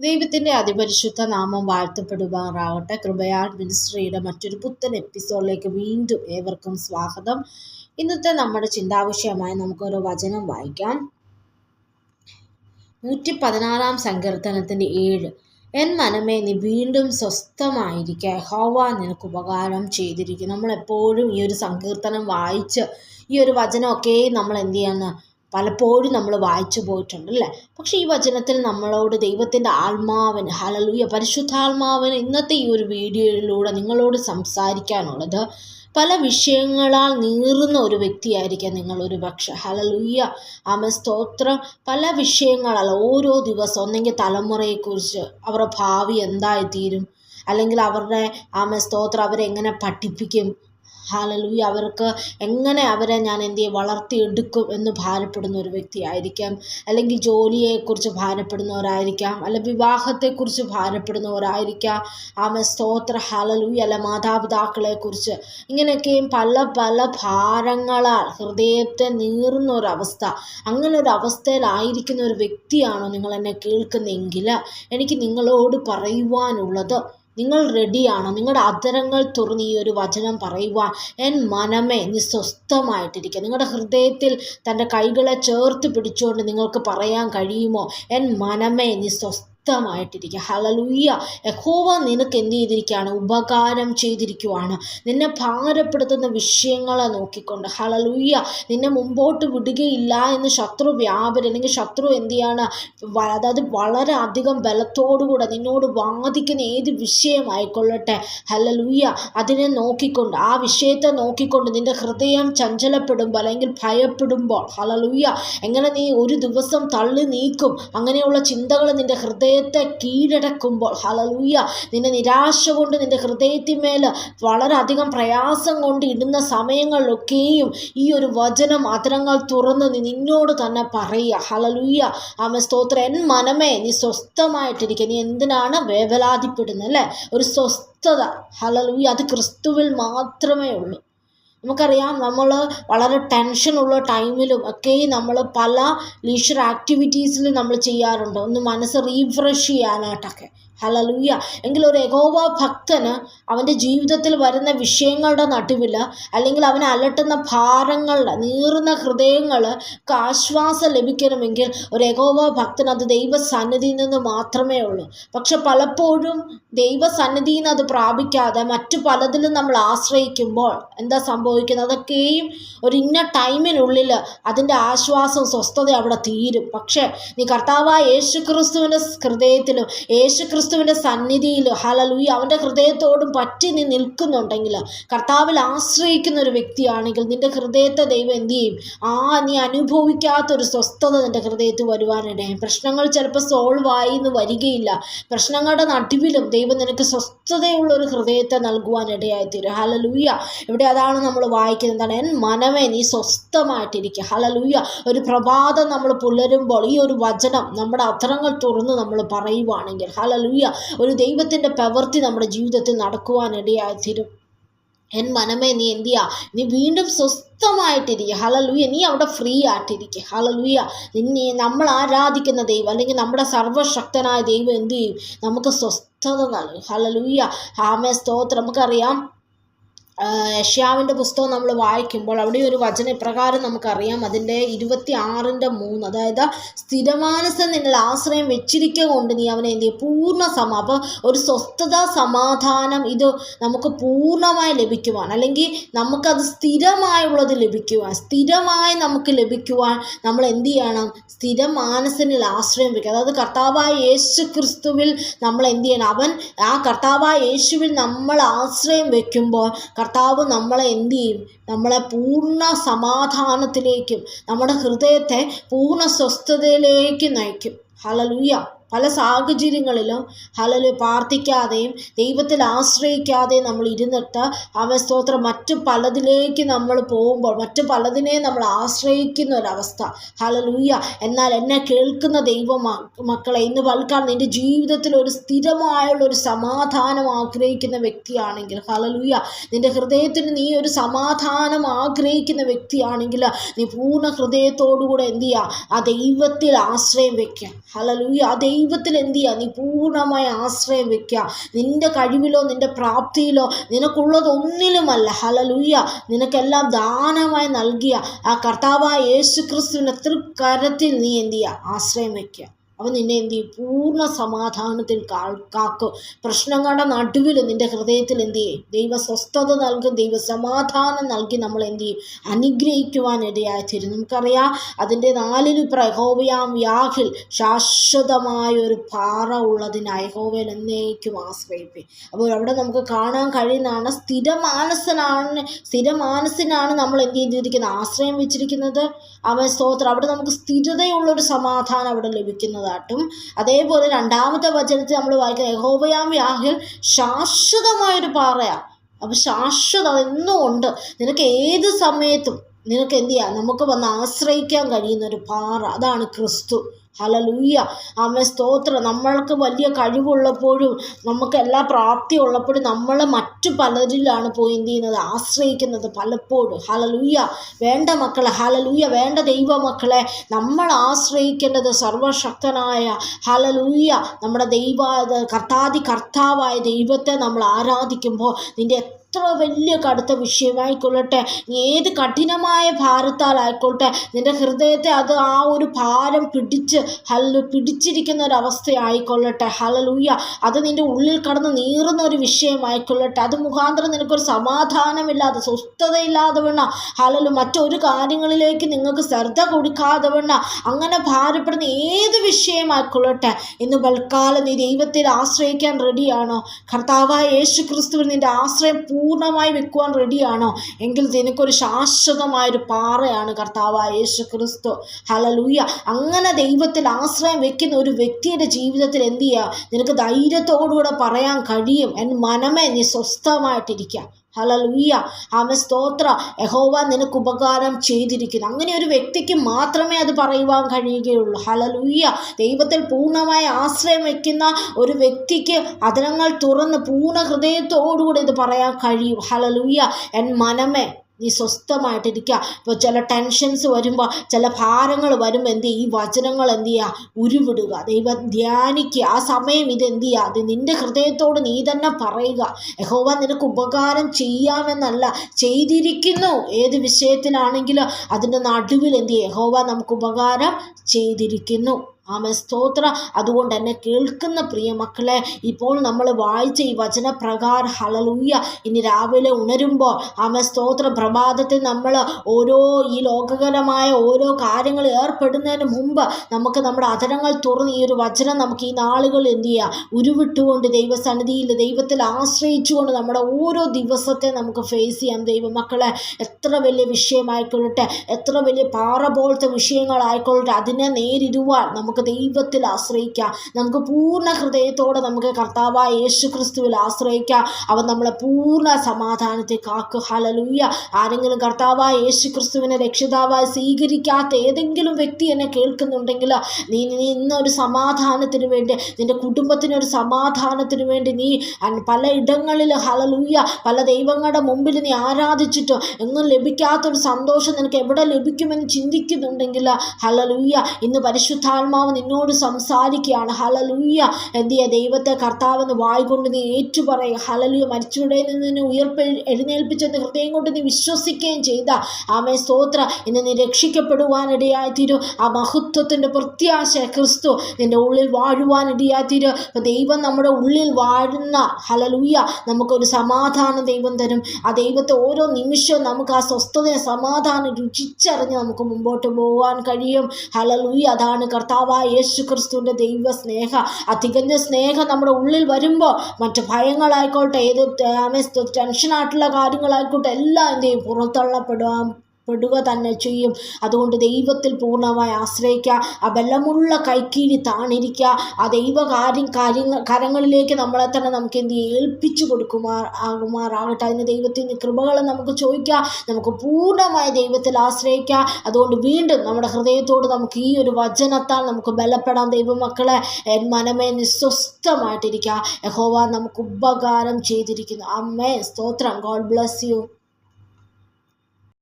ദൈവത്തിന്റെ അതിപരിശുദ്ധ നാമം വാഴ്ത്തപ്പെടുമാറാവട്ടെ. കൃപയാൾ മിനിസ്ട്രിയുടെ മറ്റൊരു പുത്തൻ എപ്പിസോഡിലേക്ക് വീണ്ടും ഏവർക്കും സ്വാഗതം. ഇന്നത്തെ നമ്മുടെ ചിന്താവിഷയമായി നമുക്കൊരു വചനം വായിക്കാം. നൂറ്റി പതിനാറാം സങ്കീർത്തനത്തിന്റെ ഏഴ്. എൻ മനമേ നീ വീണ്ടും സ്വസ്ഥമായിരിക്കുക ഹോവ നിനക്ക് ഉപകാരം ചെയ്തിരിക്കും. നമ്മളെപ്പോഴും ഈ ഒരു സങ്കീർത്തനം വായിച്ച് ഈ ഒരു വചനമൊക്കെ നമ്മൾ എന്ത് ചെയ്യാന്ന് പലപ്പോഴും നമ്മൾ വായിച്ചു പോയിട്ടുണ്ട് അല്ലേ? പക്ഷേ ഈ വചനത്തിൽ നമ്മളോട് ദൈവത്തിന്റെ ആത്മാവിന് ഹലലൂയ പരിശുദ്ധാത്മാവിന് ഇന്നത്തെ ഈ ഒരു വീഡിയോയിലൂടെ നിങ്ങളോട് സംസാരിക്കാനുള്ളത് പല വിഷയങ്ങളാൽ നീറുന്ന ഒരു വ്യക്തിയായിരിക്കാം നിങ്ങൾ ഒരു പക്ഷെ. ഹലലൂയ്യ ആമ സ്തോത്രം. പല വിഷയങ്ങളാൽ ഓരോ ദിവസം ഒന്നെങ്കിൽ തലമുറയെക്കുറിച്ച് അവരുടെ ഭാവി എന്തായിത്തീരും? അല്ലെങ്കിൽ അവരുടെ ആമ സ്തോത്രം അവരെങ്ങനെ പഠിപ്പിക്കും? ഹാലലൂയ അവർക്ക് എങ്ങനെ അവരെ ഞാൻ എന്ത് ചെയ്യും? വളർത്തിയെടുക്കും എന്ന് ഭാരപ്പെടുന്ന ഒരു വ്യക്തിയായിരിക്കാം അല്ലെങ്കിൽ ജോലിയെക്കുറിച്ച് ഭാരപ്പെടുന്നവരായിരിക്കാം. അല്ല വിവാഹത്തെക്കുറിച്ച് ഭാരപ്പെടുന്നവരായിരിക്കാം. ആമ സ്തോത്ര. ഹാലലൂയ അല്ല മാതാപിതാക്കളെക്കുറിച്ച്. ഇങ്ങനെയൊക്കെയും പല പല ഭാരങ്ങളാൽ ഹൃദയത്തെ നീറുന്ന ഒരവസ്ഥ അങ്ങനെ ഒരു അവസ്ഥയിലായിരിക്കുന്ന ഒരു വ്യക്തിയാണോ നിങ്ങൾ എന്നെ കേൾക്കുന്നെങ്കിൽ എനിക്ക് നിങ്ങളോട് പറയുവാനുള്ളത് നിങ്ങൾ റെഡിയാണോ നിങ്ങളുടെ അധരങ്ങൾ തുറന്ന് ഈ ഒരു വചനം പറയുവാൻ എൻ മനമേ നീ സ്വസ്ഥമായിട്ടിരിക്കുക നിങ്ങളുടെ ഹൃദയത്തിൽ തന്റെ കൈകളെ ചേർത്ത് പിടിച്ചുകൊണ്ട് നിങ്ങൾക്ക് പറയാൻ കഴിയുമോ? എൻ മനമേ നീ സ്വസ്ഥ ശക്തമായിട്ടിരിക്കുക ഹലലൂയ്യ യഹോവ നിനക്ക് എന്ത് ചെയ്തിരിക്കുകയാണ്? ഉപകാരം ചെയ്തിരിക്കുവാണ്. നിന്നെ ഭാരപ്പെടുത്തുന്ന വിഷയങ്ങളെ നോക്കിക്കൊണ്ട്. ഹലലൂയ്യ നിന്നെ മുമ്പോട്ട് വിടുകയില്ല എന്ന് ശത്രു വ്യാപരം അല്ലെങ്കിൽ ശത്രു എന്ത് ചെയ്യാണ് അതായത് വളരെ അധികം ബലത്തോടുകൂടെ നിന്നോട് വാദിക്കുന്ന ഏത് വിഷയമായിക്കൊള്ളട്ടെ? ഹലലൂയ്യ അതിനെ നോക്കിക്കൊണ്ട്. ആ വിഷയത്തെ നോക്കിക്കൊണ്ട് നിന്റെ ഹൃദയം ചഞ്ചലപ്പെടുമ്പോൾ അല്ലെങ്കിൽ ഭയപ്പെടുമ്പോൾ. ഹലലൂയ്യ എങ്ങനെ നീ ഒരു ദിവസം തള്ളി നീക്കും? അങ്ങനെയുള്ള ചിന്തകൾ നിന്റെ ഹൃദയം ഹൃദയത്തെ കീഴടക്കുമ്പോൾ ഹലലൂയ നിന്റെ നിരാശ കൊണ്ട് നിന്റെ ഹൃദയത്തിന്മേൽ വളരെയധികം പ്രയാസം കൊണ്ട് ഇടുന്ന സമയങ്ങളിലൊക്കെയും ഈ ഒരു വചനം അതിരങ്ങൾ തുറന്ന് നീ നിന്നോട് തന്നെ പറയുക. ഹലലൂയ ആമ സ്തോത്ര. എൻ മനമേ നീ സ്വസ്ഥമായിട്ടിരിക്കുക നീ എന്തിനാണ് വേവലാതിപ്പെടുന്നത് അല്ലേ? ഒരു സ്വസ്ഥത. ഹലലൂയ അത് ക്രിസ്തുവിൽ മാത്രമേ ഉള്ളൂ. നമുക്കറിയാം നമ്മൾ വളരെ ടെൻഷനുള്ള ടൈമിലും ഒക്കെ നമ്മൾ പല ലീഷർ ആക്ടിവിറ്റീസിലും നമ്മൾ ചെയ്യാറുണ്ട്. ഒന്ന് മനസ്സ് റീഫ്രഷ് ചെയ്യാനായിട്ടൊക്കെ. ഹലലൂയ എങ്കിൽ ഒരു യഗോവ ഭക്തന് അവന്റെ ജീവിതത്തിൽ വരുന്ന വിഷയങ്ങളുടെ നടുവിൽ അല്ലെങ്കിൽ അവനെ അലട്ടുന്ന ഭാരങ്ങളുടെ നീറുന്ന ഹൃദയങ്ങൾ ആശ്വാസം ലഭിക്കണമെങ്കിൽ ഒരു യഗോവ ഭക്തൻ അത് ദൈവസന്നിധിയിൽ നിന്ന് മാത്രമേ ഉള്ളൂ. പക്ഷെ പലപ്പോഴും ദൈവസന്നിധിയിൽ നിന്ന് അത് പ്രാപിക്കാതെ മറ്റു പലതിലും നമ്മൾ ആശ്രയിക്കുമ്പോൾ എന്താ സംഭവിക്കുന്നത്? അതൊക്കെയും ഒരു ഇന്ന ടൈമിനുള്ളിൽ അതിന്റെ ആശ്വാസം സ്വസ്ഥത അവിടെ തീരും. പക്ഷേ നീ കർത്താവായ യേശു ക്രിസ്തുവിന്റെ ഹൃദയത്തിലും യേശു ക്രിസ്തുവിന്റെ സന്നിധിയിൽ ഹലലൂയി അവന്റെ ഹൃദയത്തോടും പറ്റി നീ നിൽക്കുന്നുണ്ടെങ്കിൽ കർത്താവിൽ ആശ്രയിക്കുന്ന ഒരു വ്യക്തിയാണെങ്കിൽ നിന്റെ ഹൃദയത്തെ ദൈവം എന്ത് ചെയ്യും? ആ നീ അനുഭവിക്കാത്തൊരു സ്വസ്ഥത നിന്റെ ഹൃദയത്ത് വരുവാനിടയും പ്രശ്നങ്ങൾ ചിലപ്പോൾ സോൾവ് ആയി എന്ന് വരികയില്ല. പ്രശ്നങ്ങളുടെ നടുവിലും ദൈവം നിനക്ക് സ്വസ്ഥതയുള്ള ഒരു ഹൃദയത്തെ നൽകുവാനിടയായിത്തീരും ഹലലൂയ ഇവിടെ അതാണ് നമ്മൾ വായിക്കുന്നത്. എന്താണ്? എൻ മനമേ നീ സ്വസ്ഥമായിട്ടിരിക്കുക ഹലലൂയ ഒരു പ്രഭാതം നമ്മൾ പുലരുമ്പോൾ ഈ ഒരു വചനം നമ്മുടെ അത്തരങ്ങൾ തുറന്ന് നമ്മൾ പറയുവാണെങ്കിൽ ഹലലൂയ ഒരു ദൈവത്തിന്റെ പ്രവൃത്തി നമ്മുടെ ജീവിതത്തിൽ നടക്കുവാനിടയായി തീരും എൻ മനമേ നീ എന്ത് ചെയ്യുക നീ വീണ്ടും സ്വസ്ഥമായിട്ടിരിക്കുക ഹലലൂയ നീ അവിടെ ഫ്രീ ആയിട്ടിരിക്കുക ഹലലൂയ നീ നമ്മൾ ആരാധിക്കുന്ന ദൈവം അല്ലെങ്കിൽ നമ്മുടെ സർവശക്തനായ ദൈവം എന്ത് ചെയ്യും? നമുക്ക് സ്വസ്ഥത നൽകും. ഹലലൂയ ആമേ സ്തോത്രം. നമുക്കറിയാം യഷ്യാവിന്റെ പുസ്തകം നമ്മൾ വായിക്കുമ്പോൾ അവിടെ ഒരു വചന ഇപ്രകാരം നമുക്കറിയാം. അതിന്റെ ഇരുപത്തി ആറിന്റെ മൂന്ന് അതായത് സ്ഥിരമാനസം നിങ്ങൾ ആശ്രയം വെച്ചിരിക്കുക കൊണ്ട് നീ അവനെ എന്ത് ചെയ്യും? പൂർണ സമ അപ്പോൾ ഒരു സ്വസ്ഥത സമാധാനം ഇത് നമുക്ക് പൂർണമായി ലഭിക്കുവാൻ അല്ലെങ്കിൽ നമുക്കത് സ്ഥിരമായുള്ളത് ലഭിക്കുവാൻ സ്ഥിരമായി നമുക്ക് ലഭിക്കുവാൻ നമ്മൾ എന്ത് ചെയ്യണം? സ്ഥിരം മാനസനിൽ ആശ്രയം വയ്ക്കുക അതായത് കർത്താവായ യേശു ക്രിസ്തുവിൽ നമ്മൾ എന്ത് ചെയ്യണം? അവൻ ആ കർത്താവായ യേശുവിൽ നമ്മൾ ആശ്രയം വെക്കുമ്പോൾ കർത്താവ് നമ്മളെ എന്ത് ചെയ്യും? നമ്മളെ പൂർണ സമാധാനത്തിലേക്കും നമ്മുടെ ഹൃദയത്തെ പൂർണ സ്വസ്ഥതയിലേക്ക് നയിക്കും. ഹലലൂയ പല സാഹചര്യങ്ങളിലും ഹലല് പ്രാർത്ഥിക്കാതെയും ദൈവത്തിൽ ആശ്രയിക്കാതെയും നമ്മൾ ഇരുന്നിട്ട് അവ സ്തോത്രം മറ്റു പലതിലേക്ക് നമ്മൾ പോകുമ്പോൾ മറ്റു പലതിനെ നമ്മൾ ആശ്രയിക്കുന്ന ഒരവസ്ഥ ഹലലൂയ എന്നാൽ എന്നെ കേൾക്കുന്ന ദൈവ മക്കളെ ഇന്ന് വൽക്കാൻ നിന്റെ ജീവിതത്തിൽ ഒരു സ്ഥിരമായുള്ള ഒരു സമാധാനം ആഗ്രഹിക്കുന്ന വ്യക്തിയാണെങ്കിൽ ഹലലൂയ നിന്റെ ഹൃദയത്തിന് നീ ഒരു സമാധാനം ആഗ്രഹിക്കുന്ന വ്യക്തിയാണെങ്കിൽ നീ പൂർണ ഹൃദയത്തോടുകൂടെ എന്ത് ചെയ്യുക? ആ ദൈവത്തിൽ ആശ്രയം വെക്കുക. ഹലലൂയ ആ ദൈവത്തിൽ എന്ത് ചെയ്യുക നീ പൂർണമായ ആശ്രയം വെക്കുക നിന്റെ കഴിവിലോ നിന്റെ പ്രാപ്തിയിലോ നിനക്കുള്ളതൊന്നിലുമല്ല. ഹലലുയ്യ നിനക്കെല്ലാം ദാനമായി നൽകിയ ആ കർത്താവായ യേശു ക്രിസ്തുവിന്റെ തൃക്കരത്തിൽ നീ എന്ത് ചെയ്യുക ആശ്രയം വയ്ക്കുക അവൻ നിന്നെ എന്ത് ചെയ്യും? പൂർണ സമാധാനത്തിൽ കാക്കും. പ്രശ്നങ്ങളുടെ നടുവിൽ നിന്റെ ഹൃദയത്തിൽ എന്ത് ചെയ്യും? ദൈവ സ്വസ്ഥത നൽകും ദൈവ സമാധാനം നൽകി നമ്മൾ എന്ത് ചെയ്യും? അനുഗ്രഹിക്കുവാൻ തരും നമുക്കറിയാം അതിന്റെ നാലിൽ പ്രഹോവയാം വ്യാഹിൽ ശാശ്വതമായ ഒരു പാറ ഉള്ളതിനായി ഹോവയിൽ എന്നേക്കും ആശ്രയിപ്പി. അപ്പോൾ അവിടെ നമുക്ക് കാണാൻ കഴിയുന്നതാണ് സ്ഥിരമാനസനാണ് സ്ഥിരമാനസിനാണ് നമ്മൾ എന്ത് ചെയ്തിരിക്കുന്നത്? ആശ്രയം വെച്ചിരിക്കുന്നത്. അവൻ സ്തോത്രം. അവിടെ നമുക്ക് സ്ഥിരതയുള്ളൊരു സമാധാനം അവിടെ ലഭിക്കുന്നത് ചെയ്യുന്നതായിട്ടും അതേപോലെ രണ്ടാമത്തെ വചനത്തിൽ നമ്മൾ വായിക്കുന്ന യഹോബയാം യാഹിൽ ശാശ്വതമായൊരു പാറയാണ് അപ്പം ശാശ്വതം എന്നും ഉണ്ട്. നിനക്ക് ഏത് സമയത്തും നിനക്ക് എന്ത് ചെയ്യാം? നമുക്ക് വന്ന് ആശ്രയിക്കാൻ കഴിയുന്ന ഒരു പാറ. അതാണ് ക്രിസ്തു. ഹലലൂയ്യ ആമേ സ്തോത്രം. നമ്മൾക്ക് വലിയ കഴിവുള്ളപ്പോഴും നമുക്ക് എല്ലാ പ്രാപ്തി ഉള്ളപ്പോഴും നമ്മൾ മറ്റു പലരിലാണ് പോയി എന്ത് ചെയ്യുന്നത്? ആശ്രയിക്കുന്നത് പലപ്പോഴും. ഹലലൂയ്യ വേണ്ട മക്കളെ. ഹലലൂയ്യ വേണ്ട ദൈവ മക്കളെ നമ്മൾ ആശ്രയിക്കേണ്ടത് സർവശക്തനായ ഹലലൂയ്യ നമ്മുടെ ദൈവ കർത്താതി കർത്താവായ ദൈവത്തെ നമ്മൾ ആരാധിക്കുമ്പോൾ നിന്റെ എത്ര വലിയ കടുത്ത വിഷയമായിക്കൊള്ളട്ടെ. ഏത് കഠിനമായ ഭാരത്താലായിക്കോട്ടെ നിന്റെ ഹൃദയത്തെ അത് ആ ഒരു ഭാരം പിടിച്ച് ഹല്ല പിടിച്ചിരിക്കുന്ന ഒരു അവസ്ഥയായിക്കൊള്ളട്ടെ. ഹലലൂയ അത് നിന്റെ ഉള്ളിൽ കടന്ന് നീറുന്ന ഒരു വിഷയമായിക്കൊള്ളട്ടെ. അത് മുഖാന്തരം നിനക്കൊരു സമാധാനമില്ലാതെ സ്വസ്ഥതയില്ലാതെ വേണ ഹലലു മറ്റൊരു കാര്യങ്ങളിലേക്ക് നിങ്ങൾക്ക് ശ്രദ്ധ കൊടുക്കാതെ വേണ അങ്ങനെ ഭാരപ്പെടുന്ന ഏത് വിഷയമായിക്കൊള്ളട്ടെ. ഇന്ന് ബൽക്കാലം നീ ദൈവത്തിൽ ആശ്രയിക്കാൻ റെഡിയാണോ കർത്താവായ യേശു ക്രിസ്തുവിൽ നിന്റെ ആശ്രയം പൂർണമായി വെക്കുവാൻ റെഡിയാണോ? എങ്കിൽ നിനക്കൊരു ശാശ്വതമായൊരു പാറയാണ് കർത്താവായ യേശു ക്രിസ്തു ഹലലൂയ അങ്ങനെ ദൈവത്തിൽ ആശ്രയം വെക്കുന്ന ഒരു വ്യക്തിയുടെ ജീവിതത്തിൽ എന്ത് ചെയ്യുക നിനക്ക് ധൈര്യത്തോടുകൂടെ പറയാൻ കഴിയും. എൻ മനമേ നീ സ്വസ്ഥമായിട്ടിരിക്കുക ഹലലൂയ ആമ സ്തോത്ര. യഹോവ നിനക്ക് ഉപകാരം ചെയ്തിരിക്കുന്നു. അങ്ങനെ ഒരു വ്യക്തിക്ക് മാത്രമേ അത് പറയുവാൻ കഴിയുകയുള്ളൂ. ഹലലൂയ ദൈവത്തിൽ പൂർണമായി ആശ്രയം വയ്ക്കുന്ന ഒരു വ്യക്തിക്ക് അതിനങ്ങൾ തുറന്ന് പൂർണ ഹൃദയത്തോടുകൂടി ഇത് പറയാൻ കഴിയും. ഹലലൂയ എൻ മനമേ. നീ സ്വസ്ഥമായിട്ടിരിക്കുക ഇപ്പോൾ ചില ടെൻഷൻസ് വരുമ്പോൾ ചില ഭാരങ്ങൾ വരുമ്പോൾ എന്ത് ഈ വചനങ്ങൾ എന്ത് ചെയ്യുക ഉരുവിടുക. ദൈവം ധ്യാനിക്കുക. ആ സമയം ഇത് എന്ത് ചെയ്യുക അത് നിന്റെ ഹൃദയത്തോട് നീ തന്നെ പറയുക. യഹോവ നിനക്ക് ഉപകാരം ചെയ്യാമെന്നല്ല ചെയ്തിരിക്കുന്നു. ഏത് വിഷയത്തിലാണെങ്കിലും അതിന്റെ നടുവിൽ എന്ത് ചെയ്യുക യഹോവ നമുക്ക് ഉപകാരം ചെയ്തിരിക്കുന്നു. ആമ സ്തോത്ര. അതുകൊണ്ട് എന്നെ കേൾക്കുന്ന പ്രിയ മക്കളെ ഇപ്പോൾ നമ്മൾ വായിച്ച ഈ വചനപ്രകാരം ഹളലൂയ ഇനി രാവിലെ ഉണരുമ്പോൾ ആമ സ്തോത്ര. പ്രഭാതത്തിൽ നമ്മൾ ഓരോ ഈ ലോകകരമായ ഓരോ കാര്യങ്ങൾ ഏർപ്പെടുന്നതിന് മുമ്പ് നമുക്ക് നമ്മുടെ അതരങ്ങൾ തുറന്ന് ഈ ഒരു വചനം നമുക്ക് ഈ നാളുകൾ എന്ത് ചെയ്യുക ഉരുവിട്ടുകൊണ്ട് ദൈവസന്നിധിയിൽ ദൈവത്തിൽ ആശ്രയിച്ചുകൊണ്ട് നമ്മുടെ ഓരോ ദിവസത്തെ നമുക്ക് ഫേസ് ചെയ്യാം ദൈവമക്കളെ. എത്ര വലിയ വിഷയമായിക്കൊള്ളട്ടെ എത്ര വലിയ പാറ പോലത്തെ വിഷയങ്ങളായിക്കൊള്ളട്ടെ അതിനെ നേരിടുവാൻ നമുക്ക് നമുക്ക് ദൈവത്തിൽ ആശ്രയിക്കാം. നമുക്ക് പൂർണ ഹൃദയത്തോടെ നമുക്ക് കർത്താവായ യേശു ക്രിസ്തുവിൽ ആശ്രയിക്കാം. അവൻ നമ്മളെ പൂർണ സമാധാനത്തെ കാക്കുക ഹലലൂയ ആരെങ്കിലും കർത്താവായ യേശു ക്രിസ്തുവിനെ രക്ഷിതാവായി സ്വീകരിക്കാത്ത ഏതെങ്കിലും വ്യക്തി എന്നെ കേൾക്കുന്നുണ്ടെങ്കിൽ നീ നീ ഇന്നൊരു സമാധാനത്തിന് വേണ്ടി നിന്റെ കുടുംബത്തിനൊരു സമാധാനത്തിന് വേണ്ടി നീ പല ഇടങ്ങളിൽ ഹലലൂയ പല ദൈവങ്ങളുടെ മുമ്പിൽ നീ ആരാധിച്ചിട്ടോ എന്നും ലഭിക്കാത്തൊരു സന്തോഷം നിനക്ക് എവിടെ ലഭിക്കുമെന്ന് ചിന്തിക്കുന്നുണ്ടെങ്കിൽ ഹലലൂയ ഇന്ന് പരിശുദ്ധാത്മാവ് കർത്താവ് നിന്നോട് സംസാരിക്കുകയാണ്. ഹലലൂയ എന്ത് ചെയ്യുക ദൈവത്തെ കർത്താവെന്ന് വായിക്കൊണ്ട് നീ ഏറ്റുപറയുക. ഹലലൂയ മരിച്ചവരുടെ നിന്ന് ഉയർപ്പ് എഴുന്നേൽപ്പിച്ചെന്ന് ഹൃദയം കൊണ്ട് നീ വിശ്വസിക്കുകയും ചെയ്ത ആമേ സ്തോത്ര. ഇന്ന് നീ രക്ഷിക്കപ്പെടുവാനിടയായിത്തീരും ആ മഹത്വത്തിന്റെ പ്രത്യാശ ക്രിസ്തു നിന്റെ ഉള്ളിൽ വാഴുവാനിടയായിത്തീരും അപ്പം ദൈവം നമ്മുടെ ഉള്ളിൽ വാഴുന്ന ഹലലൂയ നമുക്കൊരു സമാധാനം ദൈവം തരും. ആ ദൈവത്തെ ഓരോ നിമിഷവും നമുക്ക് ആ സ്വസ്ഥതയെ സമാധാനം രുചിച്ചറിഞ്ഞ് നമുക്ക് മുമ്പോട്ട് പോകാൻ കഴിയും. ഹലലൂയ അതാണ് കർത്താവ് യേശു ക്രിസ്തുവിന്റെ ദൈവ സ്നേഹ തികഞ്ഞ സ്നേഹം നമ്മുടെ ഉള്ളിൽ വരുമ്പോൾ മറ്റ് ഭയങ്ങളായിക്കോട്ടെ ഏത് ടെൻഷനായിട്ടുള്ള കാര്യങ്ങളായിക്കോട്ടെ എല്ലാം എന്ത് ചെയ്യും? പുറത്തള്ളപ്പെടാൻ പെടുക തന്നെ ചെയ്യും. അതുകൊണ്ട് ദൈവത്തിൽ പൂർണമായി ആശ്രയിക്കുക. ആ ബലമുള്ള കൈക്കീഴി താണിരിക്കുക. ആ ദൈവ കാര്യം കാര്യങ്ങൾ കരങ്ങളിലേക്ക് നമ്മളെ തന്നെ നമുക്ക് എന്ത് ഏൽപ്പിച്ചു കൊടുക്കുമാർ ആകുമാറാകട്ടെ. അതിന് ദൈവത്തിന്റെ കൃപകൾ നമുക്ക് ചോദിക്കുക. നമുക്ക് പൂർണമായി ദൈവത്തിൽ ആശ്രയിക്കുക. അതുകൊണ്ട് വീണ്ടും നമ്മുടെ ഹൃദയത്തോട് നമുക്ക് ഈ ഒരു വചനത്താൽ നമുക്ക് ബലപ്പെടാം ദൈവമക്കളെ. മനമേ നിസ്വസ്ഥമായിട്ടിരിക്കുക. യഹോവ നമുക്ക് ഉപകാരം ചെയ്തിരിക്കുന്നു. അമ്മേ സ്തോത്രം. God bless you.